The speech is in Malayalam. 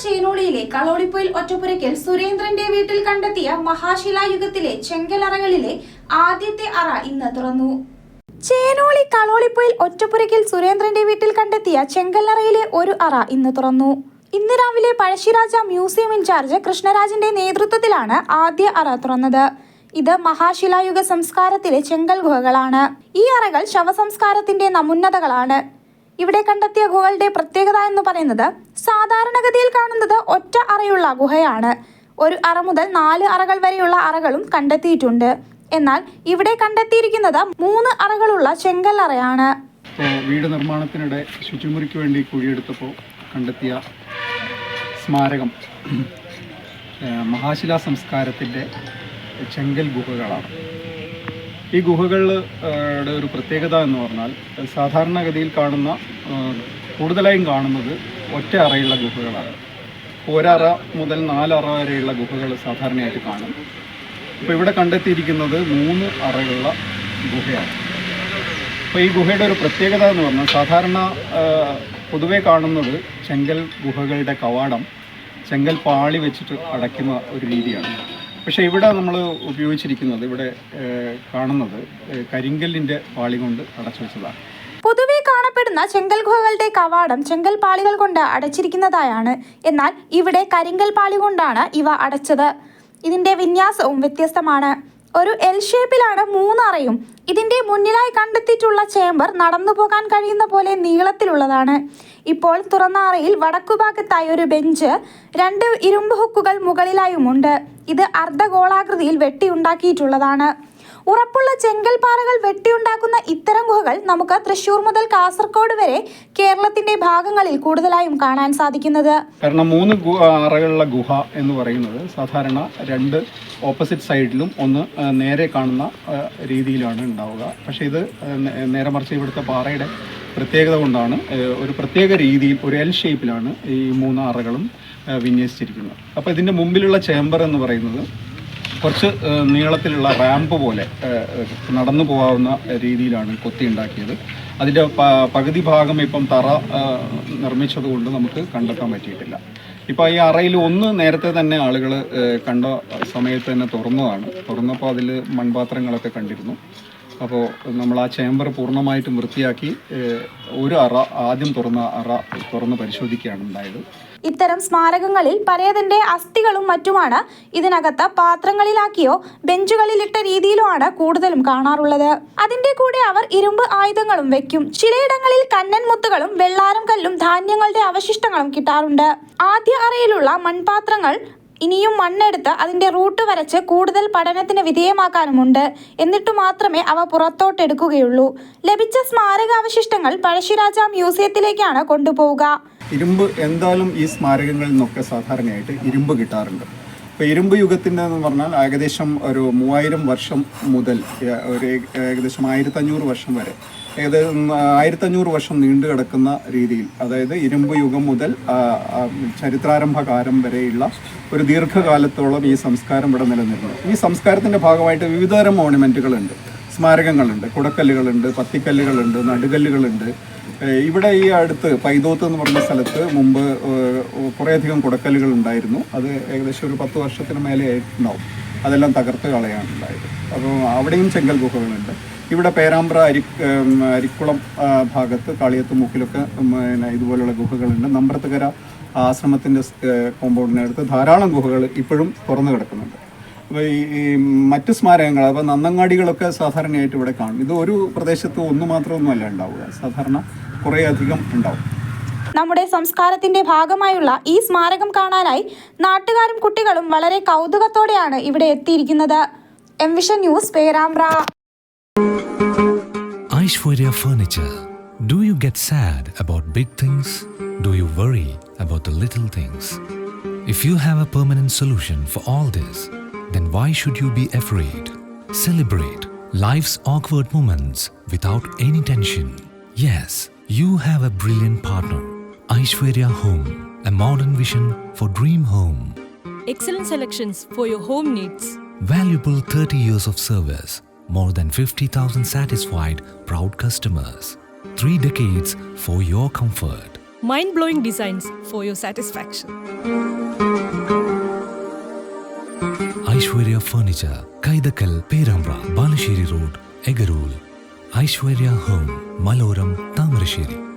ചേനോളിയിലെ കളോളിപ്പൊയിൽ ഒറ്റപ്പുരയ്ക്കൽ സുരേന്ദ്രന്റെ വീട്ടിൽ കണ്ടെത്തിയ മഹാശിലായുഗത്തിലെ ചെങ്കലറകളിലെ ആദ്യത്തെ അറ ഇന്ന് തുറന്നു. ചേനോളി കളോളിപ്പൊയിൽ ഒറ്റപ്പുരയ്ക്കൽ സുരേന്ദ്രന്റെ വീട്ടിൽ കണ്ടെത്തിയ ചെങ്കല്ലറയിലെ ഒരു അറ ഇന്ന് തുറന്നു. ഇന്ന് രാവിലെ പഴശ്ശിരാജ മ്യൂസിയം ഇൻചാർജ് കൃഷ്ണരാജിന്റെ നേതൃത്വത്തിലാണ് ആദ്യ അറ തുറന്നത്. ഇത് മഹാശിലായുഗ സംസ്കാരത്തിലെ ചെങ്കൽ ഗുഹകളാണ്. ഈ അറകൾ ശവസംസ്കാരത്തിന്റെ നമുന്നതകളാണ്. ഇവിടെ കണ്ടെത്തിയ ഗുഹകളുടെ പ്രത്യേകത എന്ന് പറയുന്നത് സാധാരണഗതിയിൽ കാണുന്നത് ഒറ്റ അറയുള്ള ഗുഹയാണ്. ഒരു അറ മുതൽ നാല് അറകൾ വരെയുള്ള അറകളും കണ്ടെത്തിയിട്ടുണ്ട്. എന്നാൽ ഇവിടെ കണ്ടെത്തിയിരിക്കുന്നത് മൂന്ന് അറകളുള്ള ചെങ്കൽ അറയാണ്. വീട് നിർമ്മാണത്തിനിടെ ശുചിമുറിക്ക് വേണ്ടി കുഴിയെടുത്തപ്പോൾ കണ്ടെത്തിയ സ്മാരകം മഹാശിലാ സംസ്കാരത്തിന്റെ ചെങ്കൽ ഗുഹകളാണ്. ഈ ഗുഹകളുടെ ഒരു പ്രത്യേകത എന്ന് പറഞ്ഞാൽ സാധാരണഗതിയിൽ കാണുന്ന കൂടുതലായും കാണുന്നത് ഒറ്റ അറയുള്ള ഗുഹകളാണ്. ഒരറ മുതൽ നാലറ വരെയുള്ള ഗുഹകൾ സാധാരണയായിട്ട് കാണും. അപ്പോൾ ഇവിടെ കണ്ടെത്തിയിരിക്കുന്നത് മൂന്ന് അറയുള്ള ഗുഹയാണ്. അപ്പോൾ ഈ ഗുഹയുടെ ഒരു പ്രത്യേകത എന്ന് പറഞ്ഞാൽ സാധാരണ പൊതുവേ കാണുന്നത് ചെങ്കൽ ഗുഹകളുടെ കവാടം ചെങ്കൽ പാളി വെച്ചിട്ട് അടയ്ക്കുന്ന ഒരു രീതിയാണ്. പക്ഷേ ഇവിടെ നമ്മൾ ഉപയോഗിച്ചിരിക്കുന്നത് ഇവിടെ കാണുന്നത് കരിങ്കല്ലിന്റെ പാളി കൊണ്ട് അടച്ചു വെച്ചതാണ്. പൊതുവെ കാണപ്പെടുന്ന ചെങ്കൽ ഗുഹകളുടെ കവാടം ചെങ്കൽ പാളികൾ കൊണ്ട് അടച്ചിരിക്കുന്നതായാണ്. എന്നാൽ ഇവിടെ കരിങ്കൽ പാളി കൊണ്ടാണ് ഇവ അടച്ചത്. ഇതിന്റെ വിന്യാസവും വ്യത്യസ്തമാണ്. ഒരു എൽ ഷേപ്പിലാണ് മൂന്നറയും ഇതിന്റെ മുന്നിലായി കണ്ടെത്തിയിട്ടുള്ള ചേംബർ നടന്നു പോകാൻ കഴിയുന്ന പോലെ നീളത്തിലുള്ളതാണ്. ഇപ്പോൾ തുറന്ന അറയിൽ വടക്കുഭാഗത്തായി ഒരു ബെഞ്ച് രണ്ട് ഇരുമ്പ് ഹുക്കുകൾ മുകളിലായുമുണ്ട്. ഇത് അർദ്ധഗോളാകൃതിയിൽ വെട്ടിയുണ്ടാക്കിയിട്ടുള്ളതാണ് ഉറപ്പുള്ള ചെങ്കൽപ്പാറകൾ വെട്ടിയുണ്ടാക്കുന്ന ഇത്തരം ഗുഹകൾ നമുക്ക് തൃശൂർ മുതൽ കാസർഗോഡ് വരെ കേരളത്തിന്റെ ഭാഗങ്ങളിൽ കൂടുതലായും കാണാൻ സാധിക്കുന്നത്. കാരണം മൂന്ന് അറകളുള്ള ഗുഹ എന്ന് പറയുന്നത് സാധാരണ രണ്ട് ഓപ്പോസിറ്റ് സൈഡിലും ഒന്ന് നേരെ കാണുന്ന രീതിയിലാണ് ഉണ്ടാവുക. പക്ഷേ ഇത് നേരെ മറിച്ച് ഇവിടുത്തെ പാറയുടെ പ്രത്യേകത കൊണ്ടാണ് ഒരു പ്രത്യേക രീതിയിൽ ഒരു എൽ ഷേപ്പിലാണ് ഈ മൂന്ന് അറകളും വിന്യസിച്ചിരിക്കുന്നത്. അപ്പോൾ ഇതിന്റെ മുമ്പിലുള്ള ചേംബർ എന്ന് പറയുന്നത് കുറച്ച് നീളത്തിലുള്ള റാമ്പ് പോലെ നടന്നു പോകാവുന്ന രീതിയിലാണ് കൊത്തി ഉണ്ടാക്കിയത്. അതിന്റെ പകുതി ഭാഗം ഇപ്പം തറ നിർമ്മിച്ചതുകൊണ്ട് നിർമ്മിച്ചത് കൊണ്ട് നമുക്ക് കണ്ടെത്താൻ പറ്റിയിട്ടില്ല. ഇപ്പോൾ ഈ അറയിൽ ഒന്ന് നേരത്തെ തന്നെ ആളുകൾ കണ്ട സമയത്ത് തന്നെ തുറന്നതാണ്. തുറന്നപ്പോൾ അതിൽ മൺപാത്രങ്ങളൊക്കെ കണ്ടിരുന്നു. അപ്പോൾ നമ്മൾ ആ ചേംബർ പൂർണമായിട്ടും വൃത്തിയാക്കി ഒരു അറ ആദ്യം തുറന്ന അറ തുറന്ന് പരിശോധിക്കുകയാണ് ഉണ്ടായത്. ഇത്തരം സ്മാരകങ്ങളിൽ പരേതന്റെ അസ്ഥികളും മറ്റുമാണ് ഇതിനകത്ത് പാത്രങ്ങളിലാക്കിയോ ബെഞ്ചുകളിലിട്ട രീതിയിലോ ആണ് കൂടുതലും കാണാറുള്ളത്. അതിന്റെ കൂടെ അവർ ഇരുമ്പ് ആയുധങ്ങളും വെക്കും. ചിലയിടങ്ങളിൽ കണ്ണൻ മുത്തുകളും വെള്ളാരം കല്ലും ധാന്യങ്ങളുടെ അവശിഷ്ടങ്ങളും കിട്ടാറുണ്ട്. ആദ്യ അറയിലുള്ള മൺപാത്രങ്ങൾ ഇനിയും മണ്ണെടുത്ത് അതിന്റെ റൂട്ട് വരച്ച് കൂടുതൽ പഠനത്തിന് വിധേയമാക്കാനുമുണ്ട്. എന്നിട്ട് മാത്രമേ അവ പുറത്തോട്ടെടുക്കുകയുള്ളൂ. ലഭിച്ച സ്മാരകാവശിഷ്ടങ്ങൾ പഴശ്ശിരാജ മ്യൂസിയത്തിലേക്കാണ് കൊണ്ടുപോവുക. ഇരുമ്പ് എന്തായാലും ഈ സ്മാരകങ്ങളിൽ നിന്നൊക്കെ സാധാരണയായിട്ട് ഇരുമ്പ് കിട്ടാറുണ്ട്. ഇപ്പോൾ ഇരുമ്പ് യുഗത്തിന്റെ എന്ന് പറഞ്ഞാൽ ഏകദേശം ഒരു മൂവായിരം വർഷം മുതൽ ഒരു ഏകദേശം ആയിരത്തഞ്ഞൂറ് വർഷം വരെ. ഏകദേശം ആയിരത്തഞ്ഞൂറ് വർഷം നീണ്ടു കിടക്കുന്ന രീതിയിൽ അതായത് ഇരുമ്പ് യുഗം മുതൽ ചരിത്രാരംഭകാലം വരെയുള്ള ഒരു ദീർഘകാലത്തോളം ഈ സംസ്കാരം ഇവിടെ നിലനിന്നു ഈ സംസ്കാരത്തിന്റെ ഭാഗമായിട്ട് വിവിധതരം മോണുമെന്റുകളുണ്ട് സ്മാരകങ്ങളുണ്ട്. കുടക്കല്ലുകളുണ്ട് പത്തിക്കല്ലുകളുണ്ട് നടുകല്ലുകളുണ്ട്. ഇവിടെ ഈ അടുത്ത് പൈതോത്ത് എന്ന് പറഞ്ഞ സ്ഥലത്ത് മുമ്പ് കുറേയധികം കുടക്കലുകൾ ഉണ്ടായിരുന്നു. അത് ഏകദേശം ഒരു പത്ത് വർഷത്തിന് മേലെ ആയിട്ടുണ്ടാവും. അതെല്ലാം തകർത്ത് കളയാണ് ഉണ്ടായത്. അപ്പോൾ അവിടെയും ചെങ്കൽ ഗുഹകളുണ്ട്. ഇവിടെ പേരാമ്പ്ര അരി അരിക്കുളം ഭാഗത്ത് കാളിയത്ത് മൂക്കിലൊക്കെ പിന്നെ ഇതുപോലുള്ള ഗുഹകളുണ്ട്. നമ്പ്രത്തുകര ആശ്രമത്തിന്റെ കോമ്പൗണ്ടിനടുത്ത് ധാരാളം ഗുഹകൾ ഇപ്പോഴും തുറന്നു കിടക്കുന്നുണ്ട്. അപ്പോൾ ഈ മറ്റ് സ്മാരകങ്ങൾ അപ്പോൾ നന്നങ്ങാടികളൊക്കെ സാധാരണയായിട്ട് ഇവിടെ കാണും. ഇത് ഒരു പ്രദേശത്ത് ഒന്ന് മാത്രമൊന്നുമല്ല ഉണ്ടാവുക. സാധാരണ കുറേ ഉണ്ടാവും നമ്മുടെ സംസ്കാരത്തിന്റെ ഭാഗമായുള്ള ഈ സ്മാരകം കാണാനായി നാട്ടുകാരും കുട്ടികളും വളരെ കൗതുകത്തോടെയാണ് ഇവിടെ എത്തിയിരിക്കുന്നത് M vision news Perambra Aishwarya furniture do you get sad about big things? Do you worry about the little things? If you have a permanent solution for all this, then why should you be afraid? Celebrate life's awkward moments without any tension. Yes, you have a brilliant partner. Aishwarya Home, a modern vision for dream home. Excellent selections for your home needs. Valuable 30 years of service, more than 50,000 satisfied, proud customers. Three decades for your comfort. mind blowing designs for your satisfaction. Aishwarya Furniture, Kaidakal, Perambra, Balashiri Road, Egarul. Aishwarya home മലോരം Thamarassery.